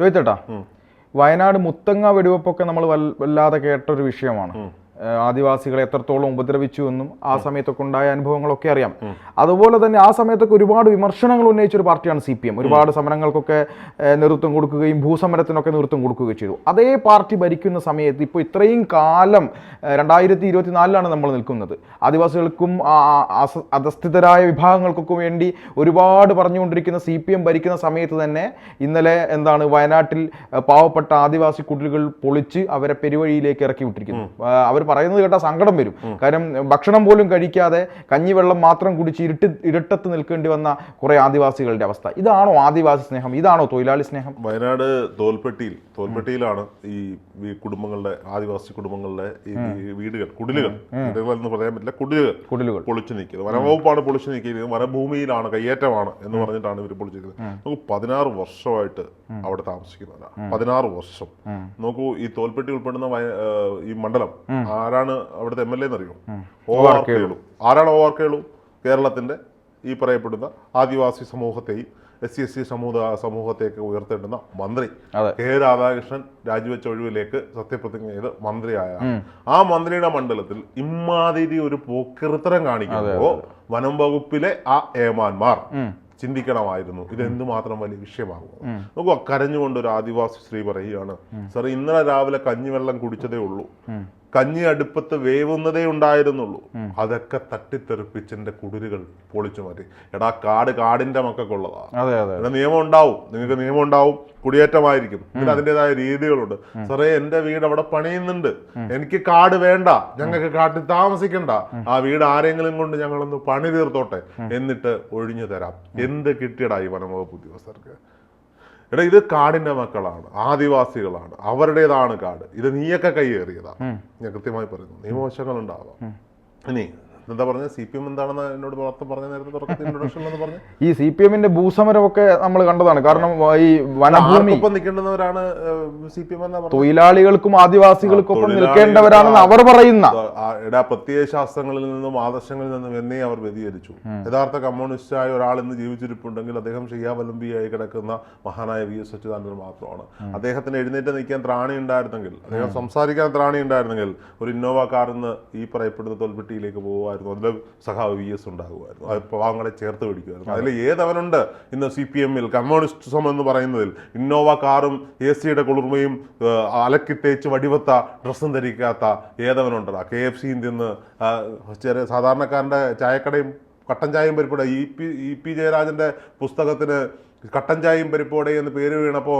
രോഹിത് ചേട്ടാ വയനാട് മുത്തങ്ങ വെടിവെപ്പൊക്കെ നമ്മൾ വല്ലാതെ കേട്ടൊരു വിഷയമാണ്. ഏഹ് ആദിവാസികളെ എത്രത്തോളം ഉപദ്രവിച്ചു എന്നും ആ സമയത്തൊക്കെ ഉണ്ടായ അനുഭവങ്ങളൊക്കെ അറിയാം. അതുപോലെ തന്നെ ആ സമയത്തൊക്കെ ഒരുപാട് വിമർശനങ്ങൾ ഉന്നയിച്ച ഒരു പാർട്ടിയാണ് സി പി എം ഒരുപാട് സമരങ്ങൾക്കൊക്കെ നേതൃത്വം കൊടുക്കുകയും ഭൂസമരത്തിനൊക്കെ നേതൃത്വം കൊടുക്കുകയും ചെയ്തു. അതേ പാർട്ടി ഭരിക്കുന്ന സമയത്ത് ഇപ്പോൾ ഇത്രയും കാലം രണ്ടായിരത്തി ഇരുപത്തിനാലിലാണ് നമ്മൾ നിൽക്കുന്നത്. ആദിവാസികൾക്കും അധസ്ഥിതരായ വിഭാഗങ്ങൾക്കൊക്കെ വേണ്ടി ഒരുപാട് പറഞ്ഞുകൊണ്ടിരിക്കുന്ന സി പി എം ഭരിക്കുന്ന സമയത്ത് തന്നെ ഇന്നലെ എന്താണ് വയനാട്ടിൽ പാവപ്പെട്ട ആദിവാസി കുട്ടികൾ പൊളിച്ച് അവരെ പെരുവഴിയിലേക്ക് ഇറക്കി വിട്ടിരിക്കുന്നു. അവർ പറയുന്നത് കേട്ടാൽ സങ്കടം വരും. കാരണം ഭക്ഷണം പോലും കഴിക്കാതെ കഞ്ഞിവെള്ളം മാത്രം കുടിച്ച് ഇരുട്ട് ഇരുട്ടത്ത് നിൽക്കേണ്ടി വന്ന കുറെ ആദിവാസികളുടെ അവസ്ഥ. ഇതാണോ ആദിവാസി സ്നേഹം? ഇതാണോ തൊഴിലാളി സ്നേഹം? വയനാട് തോൽപ്പെട്ടിയിൽ തോൽപ്പെട്ടിയിലാണ് ഈ കുടുംബങ്ങളുടെ ആദിവാസി കുടുംബങ്ങളുടെ ഈ വീടുകൾ കുടിലുകൾ. എന്ന് പറയാൻ പറ്റില്ല. കുടിലുകൾ. കുടിലുകൾ. പൊളിച്ചു നീക്കിയത് വനവകുപ്പാണ് പൊളിച്ചു നീക്കിയത് വനഭൂമിയിലാണ് കയ്യേറ്റമാണ് എന്ന് പറഞ്ഞിട്ടാണ് ഇവർ പൊളിച്ചിരിക്കുന്നത് നമുക്ക് പതിനാറ് വർഷമായിട്ട് അവിടെ താമസിക്കുന്നവരാണ് പതിനാറ് വർഷം. നോക്കൂ ഈ തോൽപ്പെട്ടി ഉൾപ്പെടുന്ന ഈ മണ്ഡലം ആരാണ് അവിടുത്തെ എം എൽ എ എന്നറിയോ? O R Kelu. ആരാണ് ഒ ആർ കേളു? കേരളത്തിന്റെ ഈ പറയപ്പെടുന്ന ആദിവാസി സമൂഹത്തെയും എസ് സി എസ് സി സമൂഹ സമൂഹത്തെയൊക്കെ ഉയർത്തേണ്ടുന്ന മന്ത്രി. കെ രാധാകൃഷ്ണൻ രാജിവെച്ച ഒഴിവിലേക്ക് സത്യപ്രതിജ്ഞ ചെയ്ത് മന്ത്രിയായ ആ മന്ത്രിയുടെ മണ്ഡലത്തിൽ ഇമ്മാതിരി ഒരു പോക്കിറുത്തരം കാണിക്കുമ്പോൾ വനം വകുപ്പിലെ ആ ഏമാന്മാർ ചിന്തിക്കണമായിരുന്നു. ഇത് എന്തുമാത്രം വലിയ വിഷയമാകും. നോക്കുക കരഞ്ഞുകൊണ്ട് ഒരു ആദിവാസി സ്ത്രീ പറയുകയാണ് സാർ ഇന്നലെ രാവിലെ കഞ്ഞിവെള്ളം കുടിച്ചതേ ഉള്ളൂ. കഞ്ഞി അടുപ്പത്ത് വേവുന്നതേ ഉണ്ടായിരുന്നുള്ളൂ. അതൊക്കെ തട്ടിത്തെറിപ്പിച്ചെന്റെ കുടിലുകൾ പൊളിച്ചു മാറ്റി. എടാ കാട് കാടിന്റെ മക്കൾക്കുള്ളതാ അതെ അതെ ഇവിടെ നിയമം ഉണ്ടാവും. നിങ്ങൾക്ക് നിയമം ഉണ്ടാവും. കുടിയേറ്റമായിരിക്കും. പിന്നെ അതിന്റെതായ രീതികളുണ്ട്. സാറേ എന്റെ വീട് അവിടെ പണിയുന്നുണ്ട്. എനിക്ക് കാട് വേണ്ട. ഞങ്ങൾക്ക് കാട്ടിൽ താമസിക്കണ്ട. ആ വീട് ആരെങ്കിലും കൊണ്ട് ഞങ്ങളൊന്ന് പണി തീർത്തോട്ടെ. എന്നിട്ട് ഒഴിഞ്ഞു തരാം. എന്ത് കിട്ടിയടാ ഈ വനംവകുപ്പ് ഉദ്യോഗസ്ഥർക്ക്? എടാ ഇത് കാടിന്റെ മക്കളാണ് ആദിവാസികളാണ് അവരുടേതാണ് കാട്. ഇത് നീയൊക്കെ കൈയേറിയതാ. ഞാൻ കൃത്യമായി പറയുന്നു നിയമവശങ്ങൾ ഉണ്ടാവാം ഇനി എന്താ പറഞ്ഞ? സി പി എം എന്താണെന്ന് എന്നോട് മൊത്തം പറഞ്ഞ നേരത്തെ തുടക്കത്തിൽ പറഞ്ഞ? ഈ സി പി എമ്മിന്റെ ഭൂസമരമൊക്കെ നമ്മൾ കണ്ടതാണ്. കാരണം ഈ വനഭൂമി ആർക്കൊപ്പം നിൽക്കേണ്ടുന്നവരാണ് സി പി എം എന്നാ പറഞ്ഞത്? തൊഴിലാളികൾക്കും ആദിവാസികൾക്കും ഒപ്പം നിൽക്കേണ്ടവരാണെന്ന് അവർ പറയുന്ന. എടാ പ്രത്യയ ശാസ്ത്രങ്ങളിൽ നിന്നും ആദർശങ്ങളിൽ നിന്നും എന്നേ അവർ വ്യതിചരിച്ചു യഥാർത്ഥ കമ്മ്യൂണിസ്റ്റായ ഒരാൾ ഇന്ന് ജീവിച്ചിരിപ്പുണ്ടെങ്കിൽ അദ്ദേഹം ഷിയാവലംബിയായി കിടക്കുന്ന മഹാനായ വി എസ് അച്യുതാനന്ദൻ മാത്രമാണ്. അദ്ദേഹത്തിന് എഴുന്നേറ്റ് നിൽക്കാൻ ത്രാണി ഉണ്ടായിരുന്നെങ്കിൽ അദ്ദേഹം സംസാരിക്കാൻ ത്രാണി ഉണ്ടായിരുന്നെങ്കിൽ ഒരു ഇന്നോവ കാറിൽ നിന്ന് ഈ പറയപ്പെടുന്ന തോൽപ്പെട്ടിയിലേക്ക് പോകുമായിരുന്നു അതിൽ സഖാവ് വി എസ് ഉണ്ടാകുമായിരുന്നു. അത് പാവങ്ങളെ ചേർത്ത് പിടിക്കുമായിരുന്നു. അതിൽ ഏതവനുണ്ട്? ഇന്ന് സി പി എമ്മിൽ കമ്മ്യൂണിസ്റ്റിസം എന്ന് പറയുന്നതിൽ ഇന്നോവ കാറും എ സിയുടെ കുളിർമയും ഏഹ്, അലക്കി തേച്ച് വടിവത്ത ഡ്രസ്സും ധരിക്കാത്ത ഏതവനുണ്ട്? കെ എഫ് സിയും തിന്ന് ചെറിയ സാധാരണക്കാരന്റെ ചായക്കടയും കട്ടൻ ചായയും പരിപ്പോടെ. ഇ പി ഇ പി ജയരാജന്റെ പുസ്തകത്തിന് കട്ടൻ ചായയും പരിപ്പോടെ എന്ന് പേര് വീണപ്പോ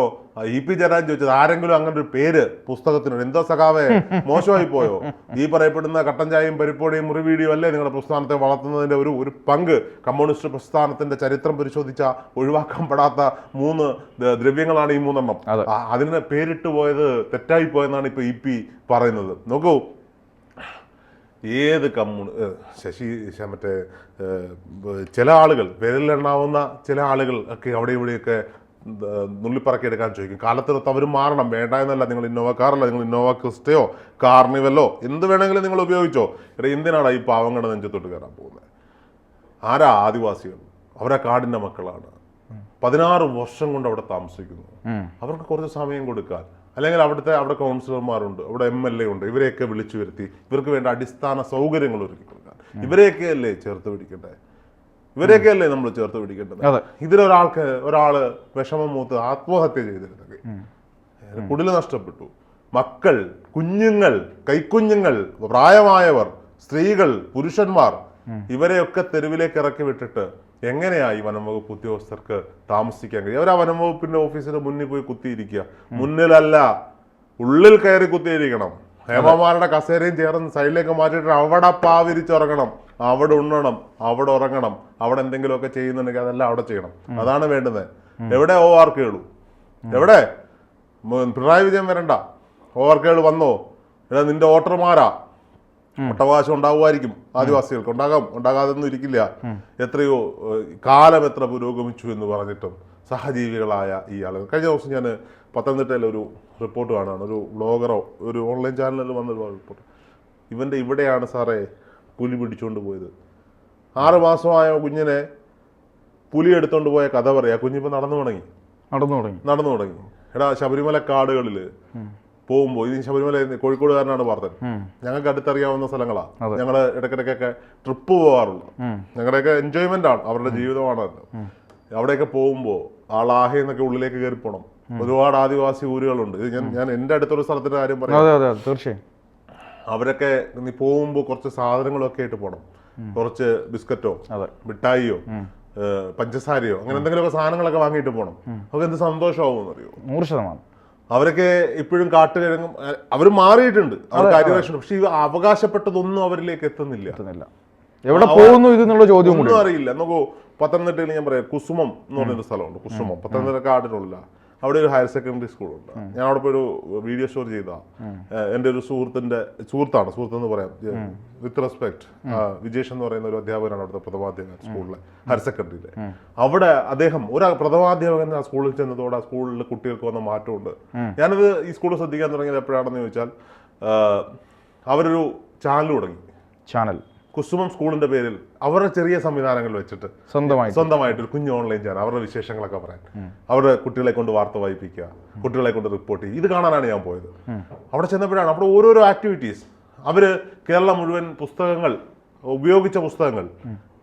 ഇ പി ജയരാജൻ ചോദിച്ചത് ആരെങ്കിലും അങ്ങനെ ഒരു പേര് പുസ്തകത്തിനുണ്ട് എന്തോ സഖാവേ മോശമായി പോയോ? ഈ പറയപ്പെടുന്ന കട്ടൻ ചായയും പരിപ്പോടെയും മുറിവീഡിയോ അല്ലേ നിങ്ങളുടെ പ്രസ്ഥാനത്തെ വളർത്തുന്നതിന്റെ ഒരു ഒരു പങ്ക്? കമ്മ്യൂണിസ്റ്റ് പ്രസ്ഥാനത്തിന്റെ ചരിത്രം പരിശോധിച്ച ഒഴിവാക്കാൻ പെടാത്ത മൂന്ന് ദ്രവ്യങ്ങളാണ് ഈ മൂന്നെണ്ണം. അതെ. അതിന് പേരിട്ട് പോയത് തെറ്റായി പോയെന്നാണ് ഇപ്പൊ ഇ പി പറയുന്നത്. നോക്കൂ ഏത് കമ്മ്യൂണി ശശി മറ്റേ ചില ആളുകൾ വിരലിലെണ്ണാവുന്ന ചില ആളുകൾ ഒക്കെ അവിടെ ഇവിടെയൊക്കെ നുള്ളിപ്പറക്കിയെടുക്കാൻ ചോദിക്കും. കാലത്തിനൊത്ത് അവർ മാറണം. വേണ്ട എന്നല്ല. നിങ്ങൾ ഇന്നോവ കാറല്ല. നിങ്ങൾ ഇന്നോവ ക്രിസ്റ്റയോ കാർണിവലോ എന്ത് വേണമെങ്കിലും നിങ്ങൾ ഉപയോഗിച്ചോ. എടാ എന്തിനാണ് ഈ പാവങ്ങളുടെ നെഞ്ചത്തോട്ട് കയറാൻ പോകുന്നത്? ആരാ ആദിവാസികൾ? അവരാ കാടിന്റെ മക്കളാണ്. പതിനാറ് വർഷം കൊണ്ട് അവിടെ താമസിക്കുന്നു. അവർക്ക് കുറച്ച് സമയം കൊടുക്കാൻ. അല്ലെങ്കിൽ അവിടുത്തെ അവിടെ കൗൺസിലർമാരുണ്ട് അവിടെ എം എൽ എ ഉണ്ട് ഇവരെയൊക്കെ വിളിച്ചു വരുത്തി ഇവർക്ക് വേണ്ട അടിസ്ഥാന സൗകര്യങ്ങൾ ഒരുക്കി കൊടുക്കാൻ. ഇവരെയൊക്കെ അല്ലേ ചേർത്ത് പിടിക്കട്ടെ ഇവരെയൊക്കെ അല്ലേ നമ്മൾ ചേർത്ത് പിടിക്കേണ്ടത്. ഇതിലൊരാൾക്ക് ഒരാൾ വിഷമം മൂത്ത് ആത്മഹത്യ ചെയ്തിരുന്നത് കുടിൽ നഷ്ടപ്പെട്ടു. മക്കൾ കുഞ്ഞുങ്ങൾ കൈക്കുഞ്ഞുങ്ങൾ പ്രായമായവർ സ്ത്രീകൾ പുരുഷന്മാർ ഇവരെയൊക്കെ തെരുവിലേക്ക് ഇറക്കി വിട്ടിട്ട് എങ്ങനെയായി വനം വകുപ്പ് ഉദ്യോഗസ്ഥർക്ക് താമസിക്കാൻ കഴിയും അവർ ആ വനം വകുപ്പിന്റെ ഓഫീസിന് മുന്നിൽ പോയി കുത്തിയിരിക്കുക. മുന്നിലല്ല ഉള്ളിൽ കയറി കുത്തിയിരിക്കണം. ഹേമമാരുടെ കസേരയും ചേർന്ന് സൈഡിലേക്ക് മാറ്റിയിട്ട് അവിടെ പാവിരിച്ചുറങ്ങണം. അവിടെ ഉണ്ണണം അവിടെ ഉറങ്ങണം അവിടെ എന്തെങ്കിലുമൊക്കെ ചെയ്യുന്നുണ്ടെങ്കിൽ അതെല്ലാം അവിടെ ചെയ്യണം. അതാണ് വേണ്ടുന്നത്. എവിടെ ഓ ആർ കേളു എവിടെ? പിണറായി വിജയൻ വരണ്ട. ഓ ആർ കേളു വന്നോ? എടാ നിന്റെ വോട്ടർമാരാ? ഒട്ടവകാശം ഉണ്ടാവുമായിരിക്കും ആദിവാസികൾക്ക്. ഉണ്ടാകാം. ഉണ്ടാകാതൊന്നും ഇരിക്കില്ല. എത്രയോ കാലം എത്ര പുരോഗമിച്ചു എന്ന് പറഞ്ഞിട്ടും സഹജീവികളായ ഈ ആളുകൾ. കഴിഞ്ഞ ദിവസം ഞാൻ പത്തനംതിട്ടയിലെ ഒരു റിപ്പോർട്ട് കാണാണ് ഒരു ബ്ലോഗറോ ഒരു ഓൺലൈൻ ചാനലിൽ വന്നൊരു റിപ്പോർട്ട്. ഇവന്റെ ഇവിടെയാണ് സാറേ പുലി പിടിച്ചുകൊണ്ട് പോയത്. ആറ് മാസമായ കുഞ്ഞിനെ പുലി എടുത്തുകൊണ്ട് പോയ കഥ പറയാ. കുഞ്ഞിപ്പോൾ നടന്നു തുടങ്ങി. നടന്നു തുടങ്ങി. നടന്നു തുടങ്ങി. എടാ ശബരിമല കാടുകളിൽ പോകുമ്പോൾ ഇത് ശബരിമല കോഴിക്കോടുകാരനാണ് പാർത്തൻ ഞങ്ങൾക്ക് അടുത്തറിയാവുന്ന സ്ഥലങ്ങളാണ് ഞങ്ങൾ ഇടയ്ക്കിടയ്ക്കൊക്കെ ട്രിപ്പ് പോകാറുള്ളൂ ഞങ്ങളുടെയൊക്കെ എൻജോയ്മെന്റ് ആണ്. അവരുടെ ജീവിതമാണ് അവിടെയൊക്കെ പോകുമ്പോൾ ആ ലാഹ എന്നൊക്കെ ഉള്ളിലേക്ക് കയറി പോകണം ഒരുപാട് ആദിവാസി ഊരുകളുണ്ട്. ഇത് ഞാൻ ഞാൻ എന്റെ അടുത്തൊരു സ്ഥലത്തിന്റെ കാര്യം പറയാം. തീർച്ചയായും. അവരൊക്കെ നീ പോകുമ്പോൾ കുറച്ച് സാധനങ്ങളൊക്കെ ആയിട്ട് പോകണം കുറച്ച് ബിസ്ക്കറ്റോ മിഠായിയോ പഞ്ചസാരയോ അങ്ങനെ എന്തെങ്കിലുമൊക്കെ സാധനങ്ങളൊക്കെ വാങ്ങിയിട്ട് പോകണം അവർക്ക് എന്ത് സന്തോഷമാവും അറിയോ നൂറ് ശതമാനം. അവരൊക്കെ ഇപ്പോഴും കാട്ടിലിറങ്ങും. അവർ മാറിയിട്ടുണ്ട്. അരിവേഷൻ പക്ഷെ ഈ അവകാശപ്പെട്ടതൊന്നും അവരിലേക്ക് എത്തുന്നില്ല. എത്തുന്നില്ല. എവിടെ പോകുന്നു ഇത് എന്നുള്ള ചോദ്യം ഒന്നും അറിയില്ല. നോക്കൂ പത്തനംതിട്ടയിൽ ഞാൻ പറയാം. കുസുമം എന്ന് പറയുന്ന സ്ഥലമുണ്ട്. കുസുമം. പത്തനംതിട്ട കാടിനുള്ള അവിടെ ഒരു ഹയർ സെക്കൻഡറി സ്കൂളുണ്ട് ഞാൻ അവിടെ പോയി ഒരു വീഡിയോ ഷോർ ചെയ്ത. എന്റെ ഒരു സുഹൃത്തിന്റെ സുഹൃത്താണ് സുഹൃത്ത് എന്ന് പറയാം. വിത്ത് റെസ്പെക്ട് വിജേഷ് എന്ന് പറയുന്ന ഒരു അധ്യാപകനാണ് അവിടുത്തെ പ്രഥമാധ്യാപകൻ സ്കൂളിലെ ഹയർ സെക്കൻഡറിയിലെ അവിടെ അദ്ദേഹം ഒരു പ്രഥമാധ്യാപകൻ ആ സ്കൂളിൽ ചെന്നതോടെ ആ സ്കൂളിൽ കുട്ടികൾക്ക് വന്ന മാറ്റമുണ്ട്. ഞാനത് ഈ സ്കൂളിൽ ശ്രദ്ധിക്കാൻ തുടങ്ങിയത് എപ്പോഴാണെന്ന് ചോദിച്ചാൽ അവരൊരു ചാനൽ തുടങ്ങി. ചാനൽ കുസുമം സ്കൂളിന്റെ പേരിൽ അവരുടെ ചെറിയ സംവിധാനങ്ങൾ വെച്ചിട്ട് സ്വന്തമായി സ്വന്തമായിട്ട് ഒരു കുഞ്ഞു ഓൺലൈൻ ചാനൽ അവരുടെ വിശേഷങ്ങളൊക്കെ പറയാൻ. അവരുടെ കുട്ടികളെ കൊണ്ട് വാർത്ത വായിപ്പിക്കുക കുട്ടികളെ കൊണ്ട് റിപ്പോർട്ട് ചെയ്യുക. ഇത് കാണാനാണ് ഞാൻ പോയത്. അവിടെ ചെന്നപ്പോഴാണ് അവിടെ ഓരോരോ ആക്ടിവിറ്റീസ് അവർ കേരളം മുഴുവൻ പുസ്തകങ്ങൾ ഉപയോഗിച്ച പുസ്തകങ്ങൾ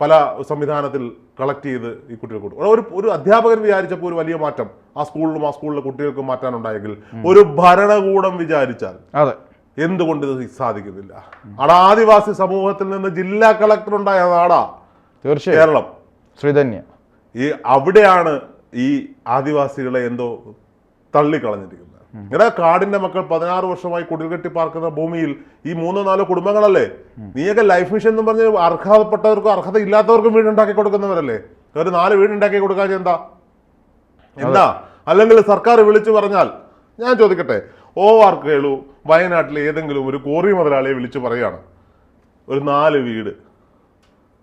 പല സംവിധാനത്തിൽ കളക്ട് ചെയ്ത് ഈ കുട്ടികൾക്ക് കൊടുക്കും. ഒരു ഒരു അധ്യാപകൻ വിചാരിച്ചപ്പോൾ ഒരു വലിയ മാറ്റം ആ സ്കൂളിലും ആ സ്കൂളിലെ കുട്ടികൾക്കും മാറ്റാനുണ്ടായെങ്കിൽ ഒരു ഭരണകൂടം വിചാരിച്ചാൽ അതെ. എന്തുകൊണ്ട് ഇത് സാധിക്കുന്നില്ല? അടാദിവാസി ആദിവാസി സമൂഹത്തിൽ നിന്ന് ജില്ലാ കളക്ടർ ഉണ്ടായ നാടാ തീർച്ചയായും. കേരളം. ശ്രീധന്യ. ഈ അവിടെയാണ് ഈ ആദിവാസികളെ എന്തോ തള്ളിക്കളഞ്ഞിരിക്കുന്നത്. എടാ കാടിന്റെ മക്കൾ പതിനാറ് വർഷമായി കുടിൽകെട്ടി പാർക്കുന്ന ഭൂമിയിൽ ഈ മൂന്നോ നാലോ കുടുംബങ്ങളല്ലേ? നീയൊക്കെ ലൈഫ് മിഷൻ എന്ന് പറഞ്ഞ് അർഹതപ്പെട്ടവർക്കും അർഹത ഇല്ലാത്തവർക്കും വീടുണ്ടാക്കി കൊടുക്കുന്നവരല്ലേ? ഒരു നാല് വീടുണ്ടാക്കി കൊടുക്കാൻ എന്താ എന്താ? അല്ലെങ്കിൽ സർക്കാർ വിളിച്ചു പറഞ്ഞാൽ ഞാൻ ചോദിക്കട്ടെ ഓ ആർ കേളു. വയനാട്ടിലെ ഏതെങ്കിലും ഒരു കോറി മുതലാളിയെ വിളിച്ചു പറയാണ്. ഒരു നാല് വീട്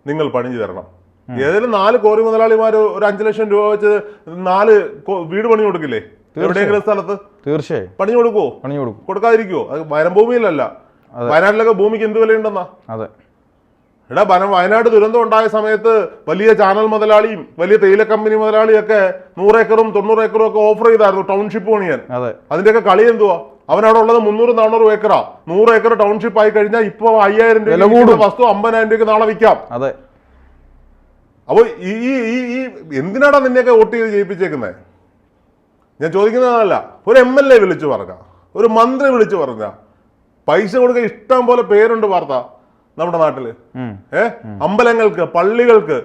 നിങ്ങൾ പണിഞ്ഞു തരണം. ഏതെങ്കിലും നാല് കോറി മുതലാളിമാർ ഒരു അഞ്ചു ലക്ഷം രൂപ വെച്ച് നാല് വീട് പണി കൊടുക്കില്ലേ? എവിടെയെങ്കിലും സ്ഥലത്ത്? തീർച്ചയായും. പണി കൊടുക്കുവോ? പണി കൊടുക്കും. കൊടുക്കാതിരിക്കുവോ? അത് വനഭൂമിയിലല്ല വയനാട്ടിലൊക്കെ ഭൂമിക്ക് എന്ത് വിലയുണ്ടെന്നാ? അതെ. എടാ വനം വയനാട് ദുരന്തം ഉണ്ടായ സമയത്ത് വലിയ ചാനൽ മുതലാളിയും വലിയ തേയില കമ്പനി മുതലാളിയൊക്കെ നൂറേക്കറും തൊണ്ണൂറ് ഏക്കറും ഒക്കെ ഓഫർ ചെയ്തായിരുന്നു ടൗൺഷിപ്പ് പണിയാൻ. അതെ. അതിന്റെയൊക്കെ കളി എന്തുവാ? അവനവിടെ ഉള്ളത് മുന്നൂറ് നാനൂറ് ഏക്കറാ. നൂറ് ഏക്കർ ടൗൺഷിപ്പ് ആയി കഴിഞ്ഞാൽ ഇപ്പൊ അയ്യായിരം രൂപ കൂടും. വസ്തു അമ്പതിനായിരം രൂപയ്ക്ക് നാളെ വിൽക്കാം. അതെ. അപ്പൊ ഈ ഈ ഈ എന്തിനാടാ നിന്നെയൊക്കെ വോട്ട് ചെയ്ത് ജയിപ്പിച്ചേക്കുന്നത് ഞാൻ ചോദിക്കുന്നതല്ല ഒരു എം എൽ എ വിളിച്ചു പറഞ്ഞ ഒരു മന്ത്രി വിളിച്ചു പറഞ്ഞ പൈസ കൊടുക്കാൻ ഇഷ്ടം പോലെ പേരുണ്ട് വാർത്ത. നമ്മുടെ നാട്ടിൽ. ഏ? അമ്പലങ്ങൾക്ക് പള്ളികൾക്ക്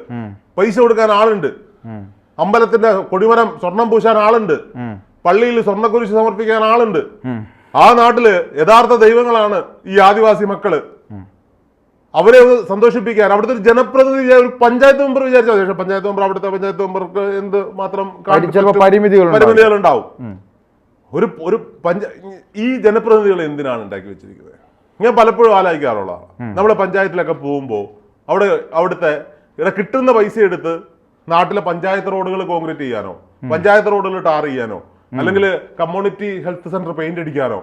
പൈസ കൊടുക്കാൻ ആളുണ്ട്. അമ്പലത്തിന്റെ കൊടിമരം സ്വർണം പൂശാൻ ആളുണ്ട്. പള്ളിയിൽ സ്വർണക്കുരിശ് സമർപ്പിക്കാൻ ആളുണ്ട്. ആ നാട്ടിൽ യഥാർത്ഥ ദൈവങ്ങളാണ് ഈ ആദിവാസി മക്കൾ. അവരെ ഒന്ന് സന്തോഷിപ്പിക്കാൻ. അവിടുത്തെ ഒരു ജനപ്രതിനിധി ഒരു പഞ്ചായത്ത് മെമ്പർ വിചാരിച്ചാൽ. പക്ഷേ പഞ്ചായത്ത് മെമ്പർ അവിടുത്തെ പഞ്ചായത്ത് മെമ്പർക്ക് എന്ത് മാത്രം പരി- പരിമിതികൾ ഉണ്ടാവും ഒരു ഒരു പഞ്ചായ ഈ ജനപ്രതിനിധികൾ എന്തിനാണ് ഉണ്ടാക്കി വെച്ചിരിക്കുന്നത്? ഞാൻ പലപ്പോഴും ആലോചിക്കാറുള്ള നമ്മുടെ പഞ്ചായത്തിലൊക്കെ പോകുമ്പോൾ അവിടെ അവിടുത്തെ ഇവിടെ കിട്ടുന്ന പൈസ എടുത്ത് നാട്ടിലെ പഞ്ചായത്ത് റോഡുകൾ കോൺക്രീറ്റ് ചെയ്യാനോ പഞ്ചായത്ത് റോഡുകൾ ടാർ ചെയ്യാനോ അല്ലെങ്കിൽ കമ്മ്യൂണിറ്റി ഹെൽത്ത് സെന്റർ പെയിന്റ് അടിക്കാനോ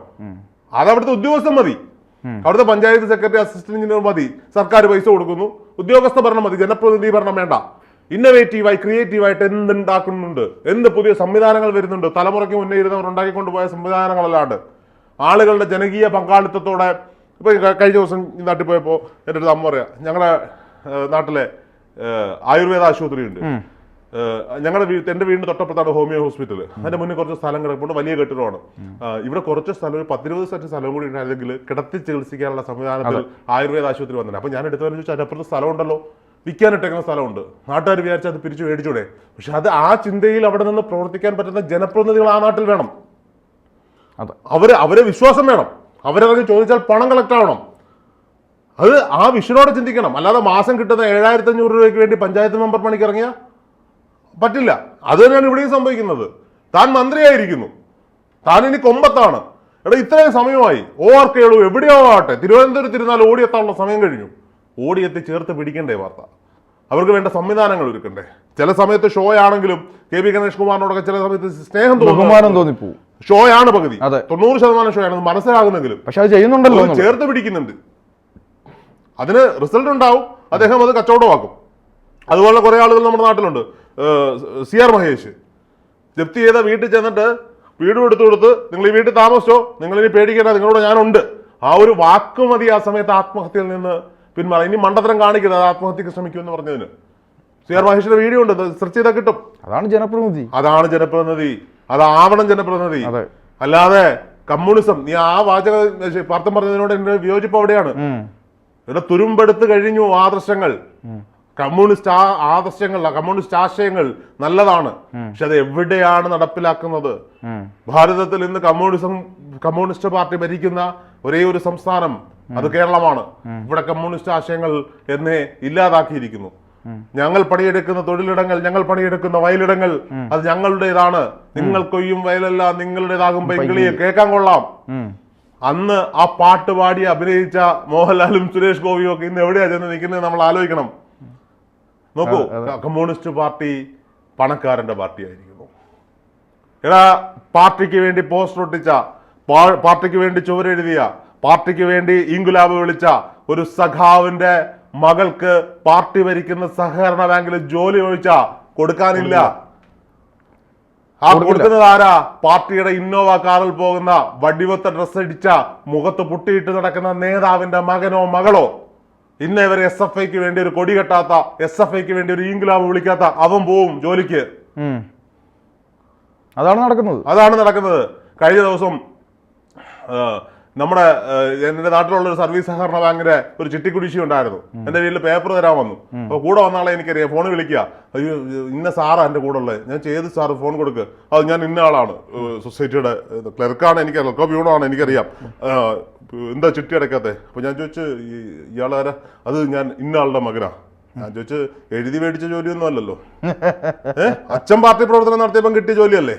അത് അവിടുത്തെ ഉദ്യോഗസ്ഥൻ മതി. അവിടുത്തെ പഞ്ചായത്ത് സെക്രട്ടറി അസിസ്റ്റന്റ് എഞ്ചിനീയർ മതി. സർക്കാർ പൈസ കൊടുക്കുന്നു. ഉദ്യോഗസ്ഥ ഭരണം മതി. ജനപ്രതിനിധി ഭരണം വേണ്ട. ഇന്നവേറ്റീവായി ക്രിയേറ്റീവായിട്ട് എന്തുണ്ടാക്കുന്നുണ്ട്? എന്ത് പുതിയ സംവിധാനങ്ങൾ വരുന്നുണ്ട്? തലമുറയ്ക്ക് മുന്നേ ഇരുന്നവർ ഉണ്ടാക്കിക്കൊണ്ടുപോയ സംവിധാനങ്ങളല്ലാണ്ട് ആളുകളുടെ ജനകീയ പങ്കാളിത്തത്തോടെ ഇപ്പൊ ഈ ക- കഴിഞ്ഞ ദിവസം ഈ നാട്ടിൽ പോയപ്പോൾ എന്റെ അടുത്ത് അമ്മ പറയാ ഞങ്ങളുടെ നാട്ടിലെ ആയുർവേദ ആശുപത്രി ഉണ്ട്. ഞങ്ങളുടെ വീട് എന്റെ വീടിന്റെ തൊട്ടപ്പുറത്താണ് ഹോമിയോ ഹോസ്പിറ്റൽ അതിന്റെ മുന്നിൽ കുറച്ച് സ്ഥലം കിടപ്പുണ്ട് വലിയ കെട്ടിടമാണ്. ഇവിടെ കുറച്ച് സ്ഥലം ഒരു പത്തിരുപത് സെന്റ് സ്ഥലം കൂടി ഉണ്ടായിരുന്നെങ്കിൽ കിടത്തി ചികിത്സിക്കാനുള്ള സംവിധാനത്തിൽ ആയുർവേദ ആശുപത്രി വന്നിട്ടുണ്ട്. അപ്പോൾ ഞാൻ എടുത്തു ചോദിച്ചാൽ അതിനപ്പുറത്ത് സ്ഥലമുണ്ടല്ലോ? വിൽക്കാനിട്ടേക്കുന്ന സ്ഥലമുണ്ട്. നാട്ടുകാർ വിചാരിച്ചാൽ അത് പിരിച്ചു മേടിച്ചൂടെ? പക്ഷെ അത് ആ ചിന്തയിൽ അവിടെ നിന്ന് പ്രവർത്തിക്കാൻ പറ്റുന്ന ജനപ്രതിനിധികൾ ആ നാട്ടിൽ വേണം. അവർ അവരെ വിശ്വാസം വേണം. അവരതൊക്കെ ചോദിച്ചാൽ പണം കളക്ട് ആവണം. അത് ആ വിഷനോടെ ചിന്തിക്കണം. അല്ലാതെ മാസം കിട്ടുന്ന ഏഴായിരത്തി അഞ്ഞൂറ് രൂപയ്ക്ക് വേണ്ടി പഞ്ചായത്ത് മെമ്പർ പണിക്ക് ഇറങ്ങിയ? പറ്റില്ല. അത് തന്നെയാണ് ഇവിടെയും സംഭവിക്കുന്നത്. താൻ മന്ത്രിയായിരിക്കുന്നു. താൻ ഇനി കൊമ്പത്താണ്. എടാ ഇത്രയും സമയമായി. ഓ ആർ എവിടെയോ ആട്ടെ തിരുവനന്തപുരത്ത് ഇരുന്നാൽ ഓടിയെത്താനുള്ള സമയം കഴിഞ്ഞു. ഓടിയെത്തി ചേർത്ത് പിടിക്കണ്ടേ വാർത്ത? അവർക്ക് വേണ്ട സംവിധാനങ്ങൾ ഒരുക്കണ്ടേ? ചില സമയത്ത് ഷോ ആണെങ്കിലും കെ പി ഗണേഷ് കുമാറിനോടൊക്കെ ചില സമയത്ത് സ്നേഹം ബഹുമാനം തോന്നുന്നു തോന്നിപ്പോവും ഷോ ആണ് പകുതി. അതെ. തൊണ്ണൂറ് ശതമാനം ഷോ ആണ് മനസ്സിലാകുന്നെങ്കിലും പക്ഷെ അത് ചെയ്യുന്നുണ്ടല്ലോ ചേർത്ത് പിടിക്കുന്നുണ്ട്. അതിന് റിസൾട്ട് ഉണ്ടാവും. അദ്ദേഹം അത് കച്ചവടമാക്കും. അതുപോലെ കുറെ ആളുകൾ നമ്മുടെ നാട്ടിലുണ്ട്. C R Mahesh. ജപ്തി ചെയ്ത വീട്ടിൽ ചെന്നിട്ട് വീടും എടുത്തു കൊടുത്ത് നിങ്ങൾ ഈ വീട്ടിൽ താമസിച്ചോ? നിങ്ങൾ ഇനി പേടിക്കേണ്ട നിങ്ങളോട് ഞാനുണ്ട്. ആ ഒരു വാക്ക് മതി ആ സമയത്ത് ആത്മഹത്യയിൽ നിന്ന് പിന്മാറി. ഇനി മണ്ടത്തരം കാണിക്കരുത് അത് ആത്മഹത്യക്ക് ശ്രമിക്കുമെന്ന് പറഞ്ഞതിന്. സി ആർ മഹേഷിന്റെ വീഡിയോ ഉണ്ട് സെർച്ച് ചെയ്താൽ കിട്ടും. അതാണ് ജനപ്രതിനിധി. അതാണ് ജനപ്രതിനിധി. അതാവണം ജനപ്രതിനിധി. അല്ലാതെ കമ്മ്യൂണിസം നീ ആ വാചക പാർത്ഥം പറഞ്ഞതിനോട് എന്റെ വിയോജിപ്പ് അവിടെയാണ്. ഇവിടെ തുരുമ്പെടുത്ത് കഴിഞ്ഞു ആദർശങ്ങൾ. കമ്മ്യൂണിസ്റ്റ് ആ ആദർശങ്ങൾ കമ്മ്യൂണിസ്റ്റ് ആശയങ്ങൾ നല്ലതാണ്. പക്ഷെ അത് എവിടെയാണ് നടപ്പിലാക്കുന്നത്. ഭാരതത്തിൽ ഇന്ന് കമ്മ്യൂണിസം കമ്മ്യൂണിസ്റ്റ് പാർട്ടി ഭരിക്കുന്ന ഒരേ ഒരു സംസ്ഥാനം അത് കേരളമാണ്. ഇവിടെ കമ്മ്യൂണിസ്റ്റ് ആശയങ്ങൾ എന്നെ ഇല്ലാതാക്കിയിരിക്കുന്നു. ഞങ്ങൾ പണിയെടുക്കുന്ന തൊഴിലിടങ്ങൾ ഞങ്ങൾ പണിയെടുക്കുന്ന വയലിടങ്ങൾ അത് ഞങ്ങളുടേതാണ്. നിങ്ങൾ കൊയ്യും വയലല്ല നിങ്ങളുടേതാകുമ്പോ പൈങ്കിളിയെ കേൾക്കാൻ കൊള്ളാം. അന്ന് ആ പാട്ട് പാടി അഭിനയിച്ച മോഹൻലാലും സുരേഷ് ഗോപിയും ഒക്കെ ഇന്ന് എവിടെയാ ചെന്ന് നിൽക്കുന്നത് നമ്മൾ ആലോചിക്കണം. നോക്കൂ കമ്മ്യൂണിസ്റ്റ് പാർട്ടി പണക്കാരന്റെ പാർട്ടി ആയിരിക്കുന്നു എടാ പാർട്ടിക്ക് വേണ്ടി പോസ്റ്റർ ഒട്ടിച്ച പാർട്ടിക്ക് വേണ്ടി ചുവരെഴുതിയ പാർട്ടിക്ക് വേണ്ടി ഇങ്കുലാബ് വിളിച്ച ഒരു സഖാവിന്റെ മകൾക്ക് പാർട്ടി ഭരിക്കുന്ന സഹകരണ ബാങ്കിൽ ജോലി ഒഴിച്ച കൊടുക്കാനില്ല. ആ കൊടുക്കുന്നത് ആരാ? പാർട്ടിയുടെ ഇന്നോവ കാറിൽ പോകുന്ന വടിവത്ത ഡ്രസ് അടിച്ച മുഖത്ത് പുട്ടിയിട്ട് നടക്കുന്ന നേതാവിന്റെ മകനോ മകളോ? ഇന്ന് ഇവർ എസ് എഫ് ഐക്ക് വേണ്ടി ഒരു കൊടി കെട്ടാത്ത എസ് എഫ് ഐക്ക് വേണ്ടി ഒരു ഇംഗ്ലാബ് വിളിക്കാത്ത അവൻ പോവും ജോലിക്ക്. അതാണ് നടക്കുന്നത്. അതാണ് നടക്കുന്നത്. കഴിഞ്ഞ ദിവസം നമ്മുടെ എന്റെ നാട്ടിലുള്ള ഒരു സർവീസ് സഹകരണ ബാങ്കിന്റെ ഒരു ചിട്ടിക്കുടിശ്ശി ഉണ്ടായിരുന്നു. എന്റെ വീട്ടിൽ പേപ്പർ തരാൻ വന്നു. അപ്പൊ കൂടെ വന്നാളെ എനിക്കറിയാം. ഫോൺ വിളിക്കുക. അയ്യോ ഇന്ന സാറാ എന്റെ കൂടെ ഉള്ളത് ഞാൻ ചെയ്ത് സാറ് ഫോൺ കൊടുക്ക്. അത് ഞാൻ ഇന്ന ആളാണ്. സൊസൈറ്റിയുടെ ക്ലർക്കാണ് എനിക്ക് ക്ലർക്കോ ആണ് എനിക്കറിയാം. എന്താ ചിട്ടി അടക്കാത്തെ? അപ്പൊ ഞാൻ ചോദിച്ചു ഇയാളാരാ അത് ഞാൻ ഇന്ന ആളുടെ മകനാ. ഞാൻ ചോദിച്ചു എഴുതി മേടിച്ച ജോലിയൊന്നും അല്ലല്ലോ. ഏഹ് അച്ഛൻ പാർട്ടി പ്രവർത്തനം നടത്തിയപ്പം കിട്ടിയ ജോലിയല്ലേ.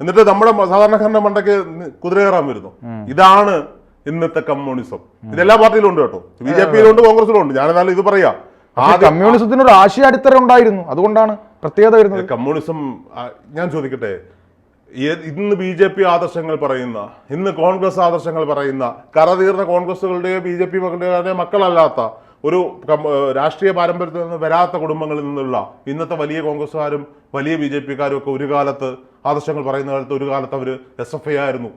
എന്നിട്ട് നമ്മുടെ സാധാരണക്കാരന്റെ മണ്ടയ്ക്ക് കുതിര കയറാൻ വരുന്നു. ഇതാണ് ഇന്നത്തെ കമ്മ്യൂണിസം. ഇത് എല്ലാ പാർട്ടിയിലും ഉണ്ട് കേട്ടോ. ബി ജെ പിയിലുണ്ട് കോൺഗ്രസിലും ഉണ്ട്. ഞാൻ ഇത് പറയാ. കമ്മ്യൂണിസത്തിനൊരു ആശയ അടിത്തറ ഉണ്ടായിരുന്നു. അതുകൊണ്ടാണ് പ്രത്യേകത വരുന്നത്. കമ്മ്യൂണിസം ഞാൻ ചോദിക്കട്ടെ. ഇന്ന് ബി ജെ പി ആദർശങ്ങൾ പറയുന്ന ഇന്ന് കോൺഗ്രസ് ആദർശങ്ങൾ പറയുന്ന കറതീർന്ന കോൺഗ്രസുകളുടെയോ ബി ജെ പി മക്കളല്ലാത്ത ഒരു രാഷ്ട്രീയ പാരമ്പര്യത്തിൽ നിന്ന് വരാത്ത കുടുംബങ്ങളിൽ നിന്നുള്ള ഇന്നത്തെ വലിയ കോൺഗ്രസ്സുകാരും വലിയ ബി ജെ പിക്കാരും ഒക്കെ ഒരു കാലത്ത് ആദർശങ്ങൾ പറയുന്ന കാലത്ത് ഒരു കാലത്ത് അവർ എസ് എഫ് ഐ ആയിരുന്നു.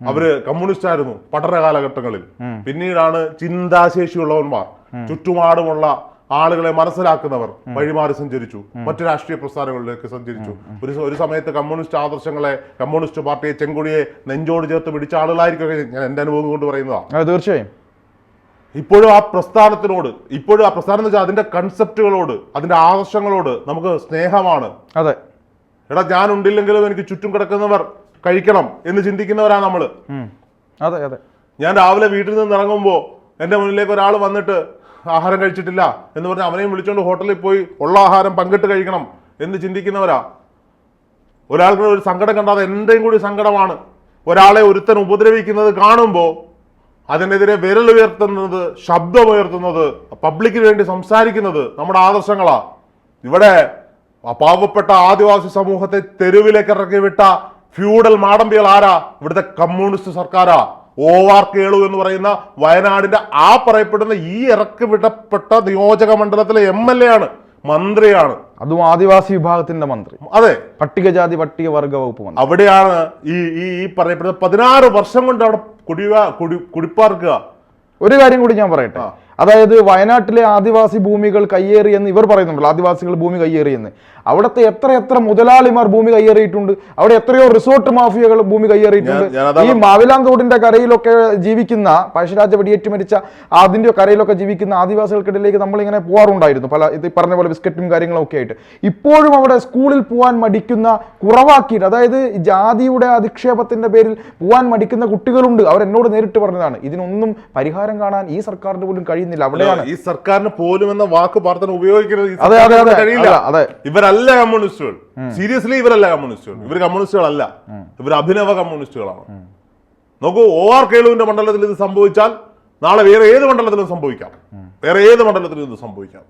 അവർ കമ്മ്യൂണിസ്റ്റ് ആയിരുന്നു പഠന കാലഘട്ടങ്ങളിൽ. പിന്നീടാണ് ചിന്താശേഷിയുള്ളവന്മാർ ചുറ്റുപാടുമുള്ള ആളുകളെ മനസ്സിലാക്കുന്നവർ വഴിമാറി സഞ്ചരിച്ചു. മറ്റു രാഷ്ട്രീയ പ്രസ്ഥാനങ്ങളിലേക്ക് സഞ്ചരിച്ചു. ഒരു ഒരു സമയത്ത് കമ്മ്യൂണിസ്റ്റ് ആദർശങ്ങളെ കമ്മ്യൂണിസ്റ്റ് പാർട്ടിയെ ചെങ്കൊടിയെ നെഞ്ചോട് ചേർത്ത് പിടിച്ച ആളുകളായിരിക്കും ഞാൻ എന്റെ അനുഭവം കൊണ്ട് പറയുന്നതാണ് തീർച്ചയായും. ഇപ്പോഴും ആ പ്രസ്ഥാനത്തിനോട് ഇപ്പോഴും ആ പ്രസ്ഥാനം എന്ന് വെച്ചാൽ അതിന്റെ കൺസെപ്റ്റുകളോട് അതിന്റെ ആവശ്യങ്ങളോട് നമുക്ക് സ്നേഹമാണ്. അതെ. എടാ ഞാൻ ഉണ്ടില്ലെങ്കിലും എനിക്ക് ചുറ്റും കിടക്കുന്നവർ കഴിക്കണം എന്ന് ചിന്തിക്കുന്നവരാണ് നമ്മൾ. അതെ അതെ. ഞാൻ രാവിലെ വീട്ടിൽ നിന്ന് ഇറങ്ങുമ്പോൾ എന്റെ മുന്നിലേക്ക് ഒരാൾ വന്നിട്ട് ആഹാരം കഴിച്ചിട്ടില്ല എന്ന് പറഞ്ഞ് അവനെയും വിളിച്ചുകൊണ്ട് ഹോട്ടലിൽ പോയി ഉള്ള ആഹാരം പങ്കിട്ട് കഴിക്കണം എന്ന് ചിന്തിക്കുന്നവരാ. ഒരാൾക്ക് ഒരു സങ്കടം കണ്ടാൽ എന്റെയും കൂടി സങ്കടമാണ്. ഒരാളെ ഒരുത്തൻ ഉപദ്രവിക്കുന്നത് കാണുമ്പോൾ അതിനെതിരെ വിരലുയർത്തുന്നത് ശബ്ദമുയർത്തുന്നത് പബ്ലിക്കിന് വേണ്ടി സംസാരിക്കുന്നത് നമ്മുടെ ആദർശങ്ങളാ. ഇവിടെ പാവപ്പെട്ട ആദിവാസി സമൂഹത്തെ തെരുവിലേക്ക് ഇറക്കി വിട്ട ഫ്യൂഡൽ മാടമ്പികൾ ആരാ? ഇവിടുത്തെ കമ്മ്യൂണിസ്റ്റ് സർക്കാരാ. ഓ ആർ കേളു എന്ന് പറയുന്ന വയനാടിന്റെ ആ പറയപ്പെടുന്ന ഈ ഇറക്കി വിടപ്പെട്ട നിയോജക മണ്ഡലത്തിലെ എം എൽ എ ആണ് മന്ത്രിയാണ്. അതും ആദിവാസി വിഭാഗത്തിന്റെ മന്ത്രി. അതെ. പട്ടികജാതി പട്ടികവർഗ വകുപ്പ് മന്ത്രി. അവിടെയാണ് ഈ ഈ ഈ പറയപ്പെടുന്ന പതിനാറ് വർഷം കൊണ്ട് അവിടെ കുടിവ കുടി കുടിപ്പാർക്കുക. ഒരു കാര്യം കൂടി ഞാൻ പറയട്ടെ. അതായത് വയനാട്ടിലെ ആദിവാസി ഭൂമികൾ കയ്യേറിയെന്ന് ഇവർ പറയുന്നുണ്ടല്ലോ ആദിവാസികൾ ഭൂമി കയ്യേറിയെന്ന് അവിടുത്തെ എത്ര എത്ര മുതലാളിമാർ ഭൂമി കയ്യേറിയിട്ടുണ്ട്? അവിടെ എത്രയോ റിസോർട്ട് മാഫിയകൾ ഭൂമി കയ്യേറിയിട്ടുണ്ട്. ഈ മാവിലാംതോടിന്റെ കരയിലൊക്കെ ജീവിക്കുന്ന പഴശ്ശിരാജ വെടിയേറ്റ് മരിച്ച അതിന്റെ കരയിലൊക്കെ ജീവിക്കുന്ന ആദിവാസികൾക്കിടയിലേക്ക് നമ്മളിങ്ങനെ പോകാറുണ്ടായിരുന്നു പല ഇത് പറഞ്ഞ പോലെ ബിസ്ക്കറ്റും കാര്യങ്ങളും ഒക്കെ ആയിട്ട്. ഇപ്പോഴും അവിടെ സ്കൂളിൽ പോകാൻ മടിക്കുന്ന കുറവാക്കിയിട്ട് അതായത് ജാതിയുടെ അധിക്ഷേപത്തിന്റെ പേരിൽ പോകാൻ മടിക്കുന്ന കുട്ടികളുണ്ട്. അവർ എന്നോട് നേരിട്ട് പറഞ്ഞതാണ് ഇതിനൊന്നും പരിഹാരം കാണാൻ ഈ സർക്കാരിന് പോലും കഴിയുന്നില്ല. അവിടെയാണ് ഈ സർക്കാരിന് പോലും എന്ന വാക്ക് പ്രാർത്ഥന ഉപയോഗിക്കുന്നത് ഈ അതെ, അതെ, അതെ. അതെ. ഇവരല്ല കമ്മ്യൂണിസ്റ്റുകൾ. സീരിയസ്ലി ഇവരല്ല കമ്മ്യൂണിസ്റ്റുകൾ. ഇവർ കമ്മ്യൂണിസ്റ്റുകളല്ല. ഇവർ അഭിനവ കമ്മ്യൂണിസ്റ്റുകളാണ്. നോക്കൂ ഒ ആർ കേളുവിന്റെ മണ്ഡലത്തിൽ ഇത് സംഭവിച്ചാൽ നാളെ വേറെ ഏത് മണ്ഡലത്തിലും സംഭവിക്കാം. വേറെ ഏത് മണ്ഡലത്തിലും ഇത് സംഭവിക്കാം.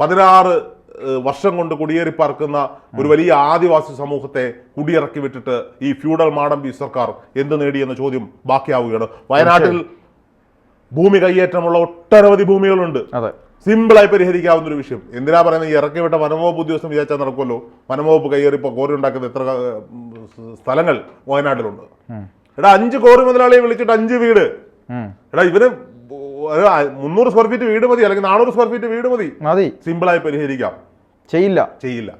പതിനാറ് വർഷം കൊണ്ട് കുടിയേറി പാർക്കുന്ന ഒരു വലിയ ആദിവാസി സമൂഹത്തെ കുടിയിറക്കി വിട്ടിട്ട് ഈ ഫ്യൂഡൽ മാടമ്പി സർക്കാർ എന്ത് നേടിയെന്ന ചോദ്യം ബാക്കിയാവുകയാണ്. വയനാട്ടിൽ ഭൂമി കയ്യേറ്റമുള്ള ഒട്ടനവധി ഭൂമികളുണ്ട്. അതെ. സിമ്പിളായി പരിഹരിക്കാവുന്ന ഒരു വിഷയം. എന്തിനാ പറയുന്നത്? ഈ ഇറക്കി വിട്ട വനംവകുപ്പ് ഉദ്യോഗസ്ഥൻ വിചാരിച്ചാൽ നടക്കുമല്ലോ വനംവകുപ്പ് കയ്യേറി ഇപ്പോൾ കോറി ഉണ്ടാക്കുന്ന എത്ര സ്ഥലങ്ങൾ വയനാട്ടിലുണ്ട്. എടാ അഞ്ച് കോറി മുതലാളിയെ വിളിച്ചിട്ട് അഞ്ച് വീട്. എടാ ഇവർ മുന്നൂറ് സ്ക്വയർ ഫീറ്റ് വീട് മതി അല്ലെങ്കിൽ നാനൂറ് സ്ക്വയർ ഫീറ്റ് വീട് മതി. മതി. സിമ്പിളായി പരിഹരിക്കാം. ചെയ്യില്ല. ചെയ്യില്ല.